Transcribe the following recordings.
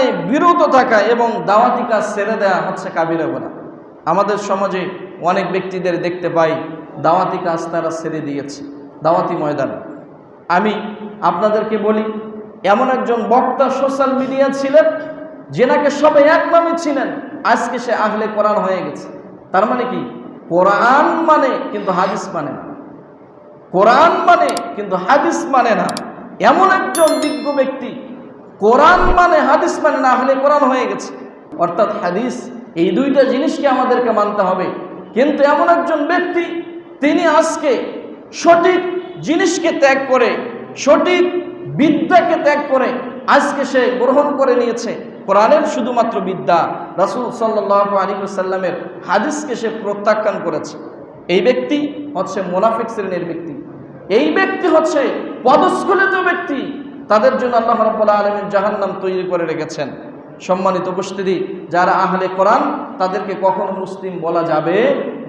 মানে বিরত থাকা এবং দাওয়াতি কাজ ছেড়ে দেওয়া হচ্ছে কাবিরা গোনা। আমাদের সমাজে অনেক ব্যক্তিদের দেখতে পাই, দাওয়াতি কাজ তারা ছেড়ে দিয়েছে, দাওয়াতি ময়দান। আমি আপনাদেরকে বলি, এমন একজন বক্তা সোশ্যাল মিডিয়া ছিলেন, যেনাকে সবাই এক নামে ছিলেন, আজকে সে আহলে কোরআন হয়ে গেছে। তার মানে কি? কোরআন মানে কিন্তু হাদিস মানে না। কোরআন মানে কিন্তু হাদিস মানে না। এমন একজন বিজ্ঞ ব্যক্তি কোরআন মানে হাদিস মানে না হলে কোরআন হয়ে গেছে। অর্থাৎ হাদিস, এই দুইটা জিনিসকে আমাদেরকে মানতে হবে। কিন্তু এমন একজন ব্যক্তি, তিনি আজকে সঠিক জিনিসকে ত্যাগ করে, সঠিক বিদ্যাকে ত্যাগ করে আজকে সে গ্রহণ করে নিয়েছে। কোরআনের শুধুমাত্র বিদ্যা, রাসুল সাল্লাহ আলী সাল্লামের হাদিসকে সে প্রত্যাখ্যান করেছে। এই ব্যক্তি হচ্ছে মোনাফিক শ্রেণির ব্যক্তি। এই ব্যক্তি হচ্ছে পদস্খলিত ব্যক্তি। তাদের জন্য আল্লাহ রব্বুল্লাহ আলমিন জাহান্নাম তৈরি করে রেখেছেন। সম্মানিত উপস্থিতি, যারা আহলে কোরআন, তাদেরকে কখনো মুসলিম বলা যাবে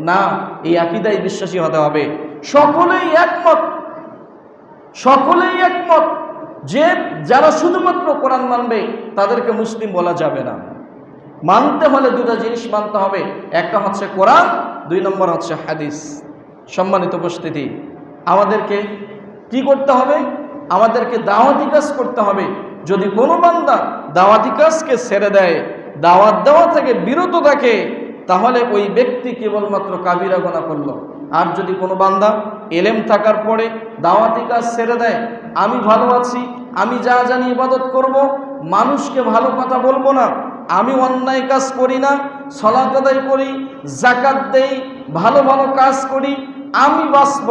না, এই আকিদাই বিশ্বাসী হতে হবে। সকলেই একমত সকলেই একমত যে যারা শুধুমাত্র কোরআন মানবে, তাদেরকে মুসলিম বলা যাবে না। মানতে হলে দুটা জিনিস মানতে হবে। একটা হচ্ছে কোরআন, দুই নম্বর হচ্ছে হাদিস। সম্মানিত উপস্থিতি, আমাদেরকে কি করতে হবে? আমাদেরকে দাওয়াতি কাজ করতে হবে। যদি কোনো বান্দা দাওয়াতি কাজকে ছেড়ে দেয়, দাওয়াত দেওয়া থেকে বিরত থাকে, তাহলে ওই ব্যক্তি কেবলমাত্র কাবিরা গোনা করল। আর যদি কোনো বান্দা এলেম থাকার পরে দাওয়াতি কাজ ছেড়ে দেয়, আমি ভালো আছি, আমি যা জানি ইবাদত করব, মানুষকে ভালো কথা বলব না, আমি অন্যায় কাজ করি না সলাত করি জাকাত দেই, ভালো ভালো কাজ করি, আমি বাঁচব।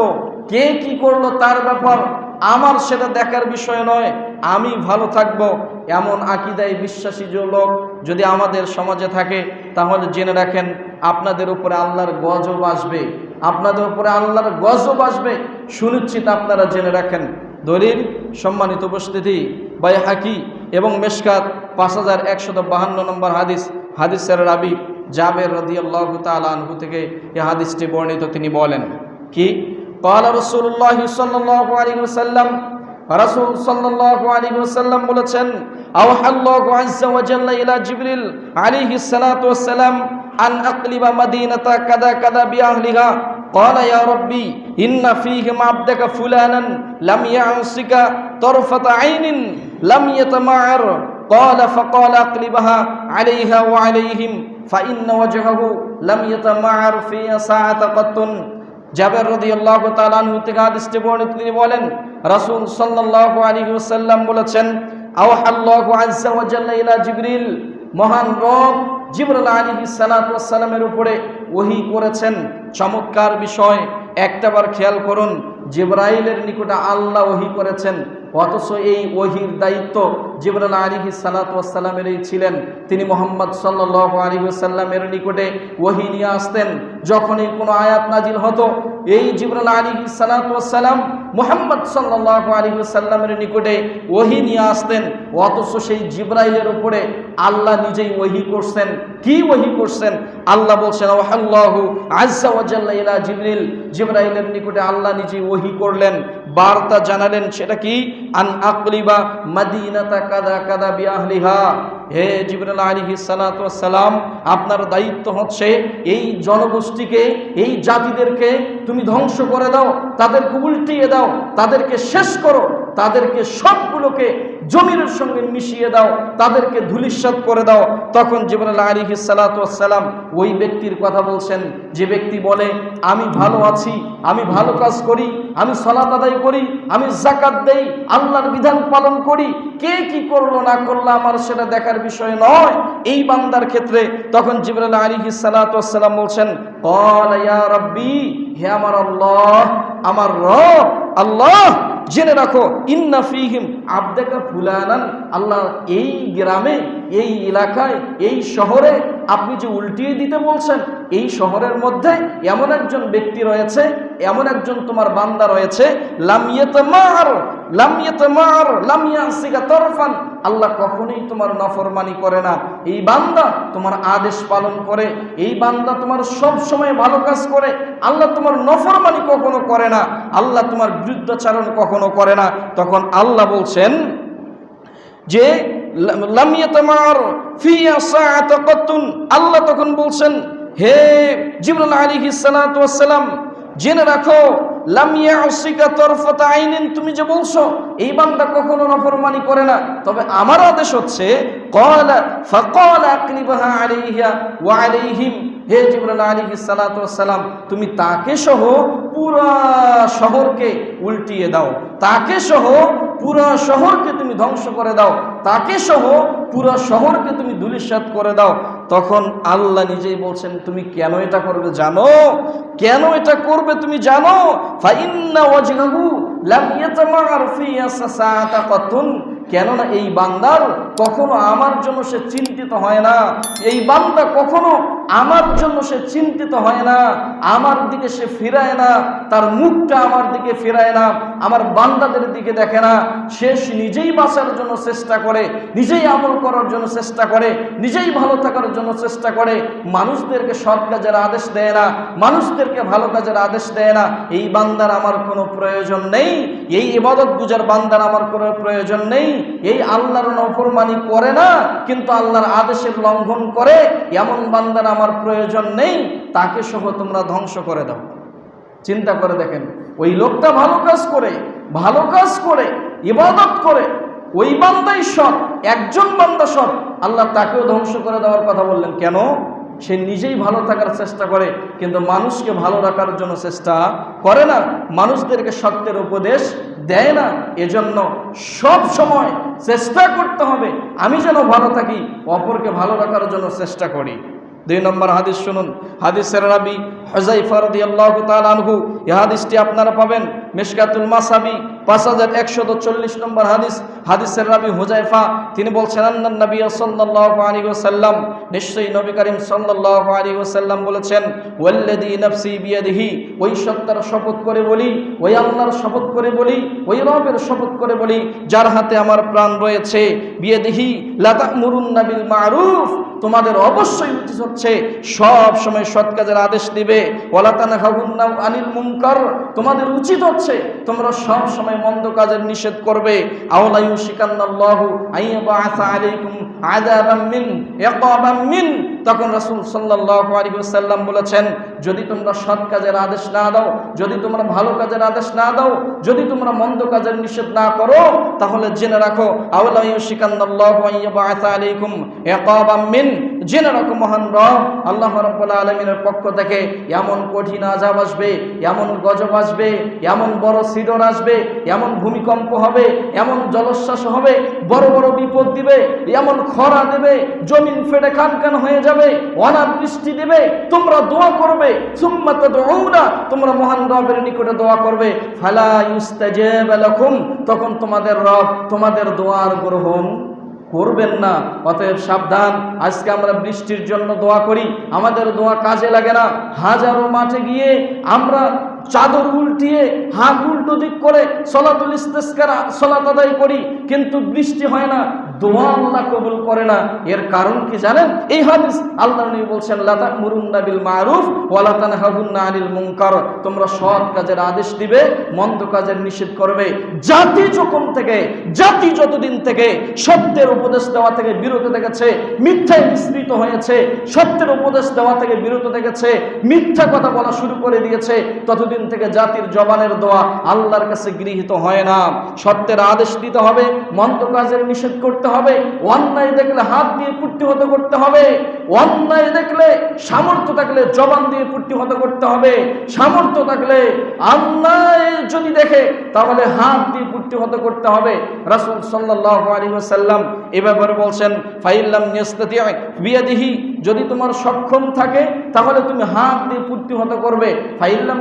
কে কি করল তার ব্যাপার আমার সেটা দেখার বিষয় নয়, আমি ভালো থাকব। এমন আকিদায় বিশ্বাসী যে লোক যদি আমাদের সমাজে থাকে, তাহলে জেনে রাখেন, আপনাদের উপরে আল্লাহর গজব আসবে। আপনাদের উপরে আল্লাহর গজব আসবে। সুনিশ্চিত আপনারা জেনে রাখেন। দলিল, সম্মানিত উপস্থিতি বাই হাকি এবং মেশকাত, পাঁচ হাজার একশত বাহান্ন নম্বর হাদিস, হাদিসের রাবি জাবের রদিয়াল্লাহ তালহু থেকে এই হাদিসটি বর্ণিত। তিনি বলেন, কি? قال رسول الله صلى الله عليه وسلم রাসূল সাল্লাল্লাহু আলাইহি ওয়াসাল্লাম বলেছেন আওহাল্লাহু আযজা ওয়া জাল্লা ইলা জিবরিল আলাইহি সালাতু ওয়াসসালাম আন আকলিবা মাদিনাতা কাদা কাদা বিআহলিহা قال يا ربي إن فيهم عبدك فلانا لم يعصك طرفة عين لم يتمعر قال فقال أقلبها عليها وعليهم فإن وجهه لم يتمعر في ساعة قط জাবের রদি আল্লাহ তালু থেকে হাদিসটি বর্ণিত, তিনি বলেন, রাসুল সাল্লাহ আলী সাল্লাম বলেছেন ইলা জিবরিল। মহান রব জিবরুল আলী সালাতামের উপরে ওহি করেছেন। চমৎকার বিষয়, একটাবার খেয়াল করুন, জিব্রাইলের নিকটে আল্লাহ ওহি করেছেন। অথচ এই ওহির দায়িত্ব জিবরাল আলিহি সালাতামেরই ছিলেন। তিনি মোহাম্মদ সাল্লাহ আলী সাল্লামের নিকটে ওহি নিয়ে আসতেন। যখনই কোনো আয়াত নাজিল হতো, এই জিবরাল আলিহি সালাতাম মোহাম্মদ সাল্লাহ আলী সাল্লামের নিকটে ওহি নিয়ে আসতেন। অথচ সেই জিব্রাইলের উপরে আল্লাহ নিজেই ওহি করছেন। কি ওহি করছেন? আল্লাহ বলছেন জিবরিল। জিব্রাইলের নিকটে আল্লাহ নিজেই ওহি করলেন। বার্তা জানালেন, সেটা কি? আন আকলিবা মাদিনাতা কাদা কাদা বিআহলিহা। হে জিবরাল সালাতু সালাম আপনার দায়িত্ব হচ্ছে এই জনগোষ্ঠীকে, এই জাতিদেরকে তুমি ধ্বংস করে দাও, তাদেরকে উল্টিয়ে দাও, তাদেরকে শেষ করো, তাদেরকে সবগুলোকে জমিনের সঙ্গে মিশিয়ে দাও, তাদেরকে ধুলিস্বাদ করে দাও। তখন জিবরাল আলিহি সালাম ওই ব্যক্তির কথা বলছেন, যে ব্যক্তি বলে, আমি ভালো আছি, আমি ভালো কাজ করি, আমি সলাত আদায় করি, আমি জাকাত দেই, আল্লাহর বিধান পালন করি। কে কি করল না করল আমার সেটা দেখার বিষয় নয়। এই বান্দার ক্ষেত্রে তখন জিবরাল আলিহি সালাম বলছেন হে আমার আল্লাহ, আমার রব, আল্লাহ জেনে রাখো, ইন্না ফিহিম আবদেকা ফুলানান। আল্লাহ এই গ্রামে, এই এলাকায়, এই শহরে আপনি যে উল্টিয়ে দিতে বলছেন, এই শহরের মধ্যে এমন একজন ব্যক্তি রয়েছে, এমন একজন তোমার বান্দা রয়েছে লামিয়ে আল্লাহ কখনোই তোমার নফরমানি করে না। এই বান্দা তোমার আদেশ পালন করে। এই বান্দা তোমার সব সময় ভালো কাজ করে। আল্লাহ তোমার নফরমানি কখনো করে না। আল্লাহ তোমার বিরুদ্ধাচারণ কখনো করে না। তখন আল্লাহ বলছেন যে আল্লাহ তখন বলছেন, হে আলাইহিস সালাতু সালাম জেনে রাখো তুমি যে বলছো, এই বান্দা কখনো নফরমানি করে না। তবে আমার আদেশ হচ্ছে ওয়া হে জিবরাইল আলী সালাম, তুমি তাকে সহ পুরা শহরকে উল্টিয়ে দাও। তাকে সহ পুরা শহরকে তুমি ধ্বংস করে দাও। তাকে সহ পুরা শহরকে তুমি ধুলিসাৎ করে দাও। তখন আল্লাহ নিজেই বলছেন, তুমি কেন এটা করবে জানো? কেন এটা করবে তুমি জানো? কেননা এই বান্দার কখনো আমার জন্য সে চিন্তিত হয় না। এই বান্দা কখনো আমার জন্য সে চিন্তিত হয় না। আমার দিকে সে ফিরায় না। তার মুখটা আমার দিকে ফিরায় না, আমার বান্দাদের দিকে দেখে না। সে নিজেই বাঁচার জন্য চেষ্টা করে, নিজেই আমল করার জন্য চেষ্টা করে, নিজেই ভালো থাকার জন্য চেষ্টা করে। মানুষদেরকে সৎ কাজের আদেশ দেয় না, মানুষদেরকে ভালো কাজের আদেশ দেয় না। এই বান্দার আমার কোনো প্রয়োজন নেই, এই ইবাদত বুঝার বান্দার আমার কোনো প্রয়োজন নেই। এই আল্লাহর নফরমানি করে না, কিন্তু আল্লাহর আদেশের লঙ্ঘন করে, এমন বান্দার আমার প্রয়োজন নেই। তাকে সহ তোমরা ধ্বংস করে দাও। চিন্তা করে দেখেন, ওই লোকটা ভালো কাজ করে, ভালো কাজ করে, ইবাদত করে, ওই বান্দাই সৎ, একজন বান্দা সৎ। আল্লাহ তাকেও ধ্বংস করে দেওয়ার কথা বললেন, কেন? সে নিজেই ভালো থাকার চেষ্টা করে, কিন্তু মানুষকে ভালো রাখার জন্য চেষ্টা করে না। মানুষদেরকে সত্যের উপদেশ দেয় না। এজন্য সব সময় চেষ্টা করতে হবে, আমি যেন ভালো থাকি, অপরকে ভালো রাখার জন্য চেষ্টা করি। দুই নম্বর হাদিস শুনুন। হাদিসের রাবি হজাইফা রাদিয়াল্লাহু তাআলা আনহু, এই হাদিসটি আপনারা পাবেন মিশকাতুল মাসাবি, পাঁচ হাজার একশত চল্লিশ নম্বর হাদিস। হাদিসের রাবি হুজাইফা তিনি বলছেন, আন্নান নবী সাল্লাল্লাহু আলাইহি ওয়াসাল্লাম, নিশ্চয়ই নবী করিম সাল্লাল্লাহু আলাইহি ওয়াসাল্লাম বলেছেন, ওয়াল্লাযী নাফসি বিয়াদিহি, ওই সত্তার শপথ করে বলি, ওই আল্লাহর শপথ করে বলি, ওই রবের শপথ করে বলি, যার হাতে আমার প্রাণ রয়েছে, বিয়াদিহি লা তা'মুরুন্না বিল মা'রুফ, তোমাদের অবশ্যই উচিত হচ্ছে, সব সময় সৎ কাজের আদেশ দিবে। আনিল তোমাদের উচিত হচ্ছে তোমরা সব সময় মন্দ কাজের নিষেধ করবে। তখন রাসূল সাল্লাল্লাহু বলেছেন, যদি তোমরা সৎ কাজের আদেশ না দাও, যদি তোমরা ভালো কাজের আদেশ না দাও, যদি তোমরা মন্দ কাজের নিষেধ না করো, তাহলে জেনে রাখো আওলায়ু আলাইকুম জেনে রাখো মহান রব আল্লাহ রাব্বুল আলামিনের পক্ষ থেকে এমন কঠিন আযাব আসবে, এমন গজব আসবে, এমন বড় সিডর আসবে, এমন ভূমিকম্প হবে, এমন জলোচ্ছ্বাস হবে, বড় বড় বিপদ দিবে, এমন খরা দেবে, জমিন ফেটে খান খান হয়ে যাবে অনাবৃষ্টি দেবে, তোমরা দোয়া করবে, সুম্মা তাদউনা, তোমরা মহান রবের নিকটে দোয়া করবে, ফালা ইউস্তাজাব তখন তোমাদের রব তোমাদের দোয়ার গ্রহণ করবেন না। অতএব সাবধান, আজকে আমরা বৃষ্টির জন্য দোয়া করি। আমাদের দোয়া কাজে লাগে না। হাজারো মাঠে গিয়ে আমরা চাদর উল্টিয়ে হাত উল্টো দিক করে সলাতুল ইস্তেস্কার, সলাত আদায় করি। কিন্তু বৃষ্টি হয় না। দোয়া আল্লাহ কবুল করে না। এর কারণ কি জানেন? এই হাদিস আল্লাহ নবী বলছেন লাতা মুরুন্না বিল মারুফ ওয়ালা তানহাহুন্না আনিল মুনকার। তোমরা সৎ কাজের আদেশ দিবে, মন্দ কাজের নিষেধ করবে। জাতি যখন থেকে, জাতি যতদিন থেকে সত্যের উপদেশ দেওয়া থেকে বিরত থেকেছে মিথ্যায় মিশ্রিত হয়েছে, সত্যের উপদেশ দেওয়া থেকে বিরত থেকেছে, মিথ্যা কথা বলা শুরু করে দিয়েছে, ততদিন থেকে জাতির জবানের দোয়া আল্লাহর কাছে গৃহীত হয় না। সত্যের আদেশ দিতে হবে, মন্দ কাজের নিষেধ করতে হবে। অন্যায় দেখলে হাত দিয়ে হতে করতে হবে। অন্যায় দেখলে সামর্থ্য থাকলে জবান দিয়ে হতে করতে হবে। সামর্থ্য থাকলে অন্যায় যদি দেখে, তাহলে হাত দিয়ে হতে করতে হবে। রাসুল সাল্লাহ আলী সাল্লাম এ ব্যাপারে বলছেন, ফাইল্লাম ইয়াস্তাতি বিয়াদিহি যদি তোমার সক্ষম থাকে, তাহলে তুমি হাত দিয়ে হতে করবে। ফাইল্লাম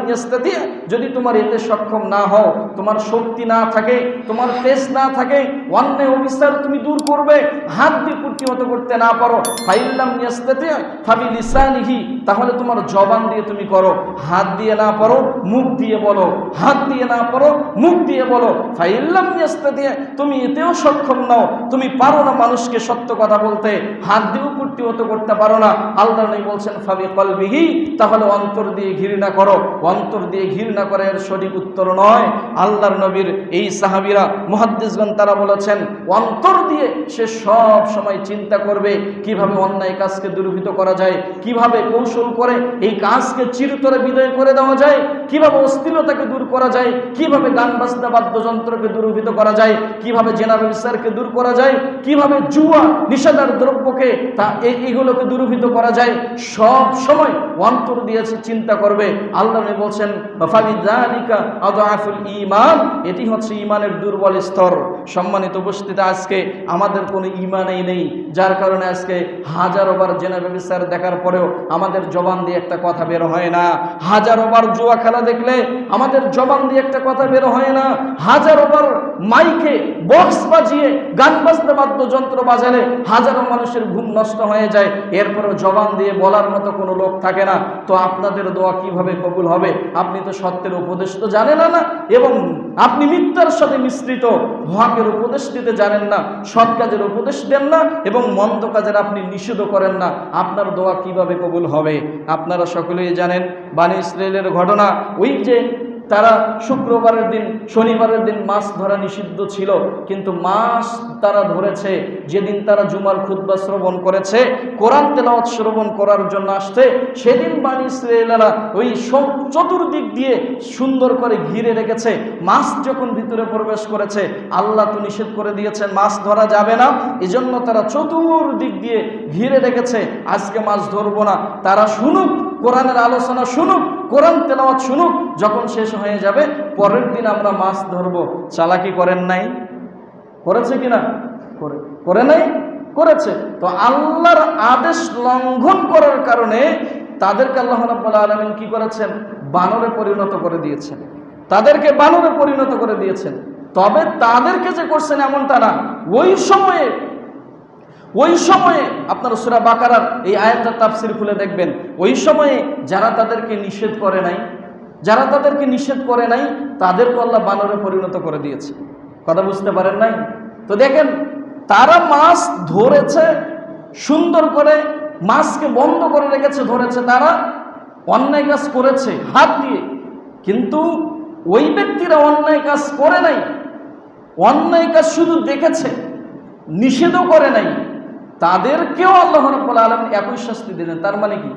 যদি তোমার এতে সক্ষম না হও, তোমার শক্তি না থাকে, তোমার তেজ না থাকে অন্যায় অবিচার তুমি দূর করবে, হাত দিয়ে হতে করতে না পারো। ফাইল্লাম ইয়াস্তাতি, ফাবি লিসানিহি, তাহলে তোমার জবান দিয়ে তুমি করো। হাত দিয়ে না পারো, মুখ দিয়ে বলো। হাত দিয়ে না পারো, মুখ দিয়ে বলো। ফাইল্লাম ইয়াস্তাতি, তুমি এতেও সক্ষম নাও। তুমি পারো না মানুষকে সত্য কথা বলতে। হাত দিয়েও হতে করতে পারো। পারো না আল্লাহ নবী বলছেন, ফাবি কলবিহি তাহলে অন্তর দিয়ে ঘৃণা করো। অন্তর দিয়ে ঘৃণা করে এর সঠিক উত্তর নয়। আল্লাহর নবীর এই সাহাবিরা, মুহাদ্দিসগণ, তারা বলেছেন, অন্তর দিয়ে সে সব সময় চিন্তা করবে, কীভাবে অন্যায় কাজকে দুর্বৃত করা যায়, কীভাবে কৌশল করে এই কাজকে চিরতরে বিদায় করে দেওয়া যায়, কীভাবে অস্থিরতাকে দূর করা যায়, কীভাবে গান বাজনা বাদ্যযন্ত্রকে দুর্বৃত করা যায়, কীভাবে জেনার বিচারকে দূর করা যায়, কীভাবে জুয়া, নিষেধার দ্রব্যকে তা এ- এগুলোকে দুর্বৃত করা যায়। সব সময় অন্তর দিয়েছে চিন্তা করবে। আল্লাহ বলছেন ঈমান। এটি হচ্ছে ঈমানের দুর্বল স্তর। সম্মানিত উপস্থিতি, আজকে আমাদের কোনো ঈমানই নেই। যার কারণে আজকে হাজারো বার জেনা ব্যবসার দেখার পরেও আমাদের জবান দিয়ে একটা কথা বের হয় না। হাজারো বার জুয়া খেলা দেখলে আমাদের জবান দিয়ে একটা কথা বের হয় না। হাজারো বার মাইকে বক্স বাজিয়ে গান বাজতে বাদ্যযন্ত্র বাজালে হাজারো মানুষের ঘুম নষ্ট হয়ে যায়। এরপরেও জবান দিয়ে বলার মতো কোনো লোক থাকে না। তো আপনাদের দোয়া কীভাবে কবুল হবে? আপনি তো সত্যের উপদেশ তো জানেন না এবং আপনি মিথ্যার সাথে মিশ্রিত হকের উপদেশ দিতে জানেন না, সৎ কাজের উপদেশ দেন না, এবং মন্দ কাজের আপনি নিষেধ করেন না। আপনার দোয়া কীভাবে কবুল হবে? আপনারা সকলেই জানেন বানি ইসরায়েলের ঘটনা। ওই যে তারা শুক্রবারের দিন, শনিবারের দিন মাছ ধরা নিষিদ্ধ ছিল। কিন্তু মাছ তারা ধরেছে, যেদিন তারা জুমার খুদ্া শ্রবণ করেছে, কোরআন তেলাওয়াত শ্রবণ করার জন্য আসছে, সেদিন বাণী ইসরায়েলেরা ওই চতুর্দিক দিয়ে সুন্দর করে ঘিরে রেখেছে। মাছ যখন ভিতরে প্রবেশ করেছে, আল্লাহ তো নিষেধ করে দিয়েছেন, মাছ ধরা যাবে না। এজন্য তারা চতুর্দিক দিয়ে ঘিরে রেখেছে, আজকে মাছ ধরবো না। তারা শুনুক কোরআনের আলোচনা শুনুক, কোরআন তেলাওয়াত শুনুক, যখন শেষ হয়ে যাবে, পরের দিন আমরা মাছ ধরবো। চালাকি করেন নাই? করেছে কিনা? করে করে নাই? করেছে। তো আল্লাহর আদেশ লঙ্ঘন করার কারণে তাদেরকে আল্লাহ রাব্বুল আলামিন কি করেছেন? বানরে পরিণত করে দিয়েছেন। তাদেরকে বানরে পরিণত করে দিয়েছেন। তবে তাদেরকে যে করছেন এমনটা না। ওই সময়ে ওই সময়ে আপনারা সুরা বাকারার এই আয়াতটা তাফসির খুলে দেখবেন। ওই সময়ে যারা তাদেরকে নিষেধ করে নাই, যারা তাদেরকে নিষেধ করে নাই, তাদেরকে আল্লাহ বানরে পরিণত করে দিয়েছে। কথা বুঝতে পারেন নাই? তো দেখেন, তারা মাছ ধরেছে, সুন্দর করে মাছকে বন্ধ করে রেখেছে, ধরেছে তারা, অন্যায় কাজ করেছে, হাত দিয়ে। কিন্তু ওই ব্যক্তিরা অন্যায় কাজ করে নাই, অন্যায় কাজ শুধু দেখেছে, নিষেধও করে নাই। তাদেরকেও আল্লাহ রব্বুল আলম একই শাস্তি দিলেন। তার মানে কি?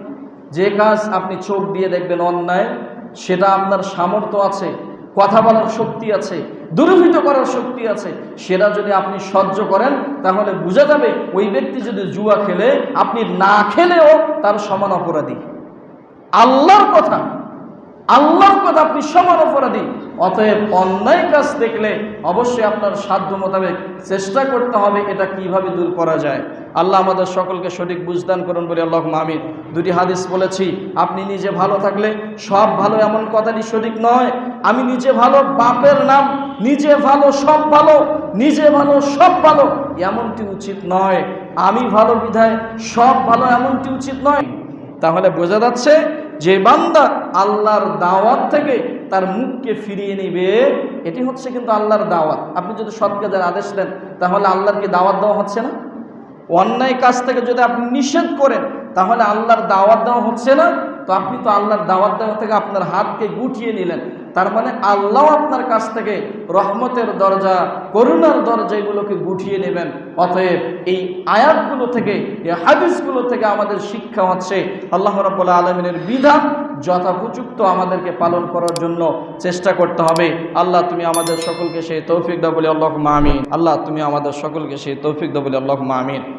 যে কাজ আপনি চোখ দিয়ে দেখবেন অন্যায়, সেটা আপনার সামর্থ্য আছে, কথা বলার শক্তি আছে দুর্বৃত করার শক্তি আছে, সেটা যদি আপনি সহ্য করেন, তাহলে বোঝা যাবে ওই ব্যক্তি যদি জুয়া খেলে, আপনি না খেলেও তার সমান অপরাধী। আল্লাহর কথা আল্লাহর কথা আপনি সমান অপরাধী। অতএব অন্যায় কাজ দেখলে অবশ্যই আপনার সাধ্য মোতাবেক চেষ্টা করতে হবে, এটা কীভাবে দূর করা যায়। আল্লাহ আমাদের সকলকে সঠিক বুঝদান করুন বলে আল্লাহ মামিন দুটি হাদিস বলেছি, আপনি নিজে ভালো থাকলে সব ভালো, এমন কথাটি সঠিক নয়। আমি নিজে ভালো, বাপের নাম, নিজে ভালো, সব ভালো, নিজে ভালো, সব ভালো, এমনটি উচিত নয়। আমি ভালো বিধায় সব ভালো, এমনটি উচিত নয়। তাহলে বোঝা যাচ্ছে যে বান্দা আল্লাহর দাওয়াত থেকে তার মুখকে ফিরিয়ে নিবে, এটি হচ্ছে কিন্তু আল্লাহর দাওয়াত। আপনি যদি সৎ কাজের আদেশ দেন, তাহলে আল্লাহর কি দাওয়াত দেওয়া হচ্ছে না? অন্যায় কাজ থেকে যদি আপনি নিষেধ করেন, তাহলে আল্লাহর দাওয়াত দেওয়া হচ্ছে না? তো আপনি তো আল্লাহর দাওয়াত দেওয়া থেকে আপনার হাতকে গুটিয়ে নিলেন। তার মানে আল্লাহ আপনার কাছ থেকে রহমতের দরজা, করুণার দরজা এগুলোকে গুটিয়ে নেবেন। অতএব এই আয়াতগুলো থেকে, এই হাদিসগুলো থেকে আমাদের শিক্ষা হচ্ছে, আল্লাহ রব্বুল্লাহ আলমিনের বিধান যথাপযুক্ত আমাদেরকে পালন করার জন্য চেষ্টা করতে হবে। আল্লাহ তুমি আমাদের সকলকে সেই তৌফিক দাবলি আল্লাহ মামিন আল্লাহ তুমি আমাদের সকলকে সেই তৌফিক দাবলি আল্লাহ মামিন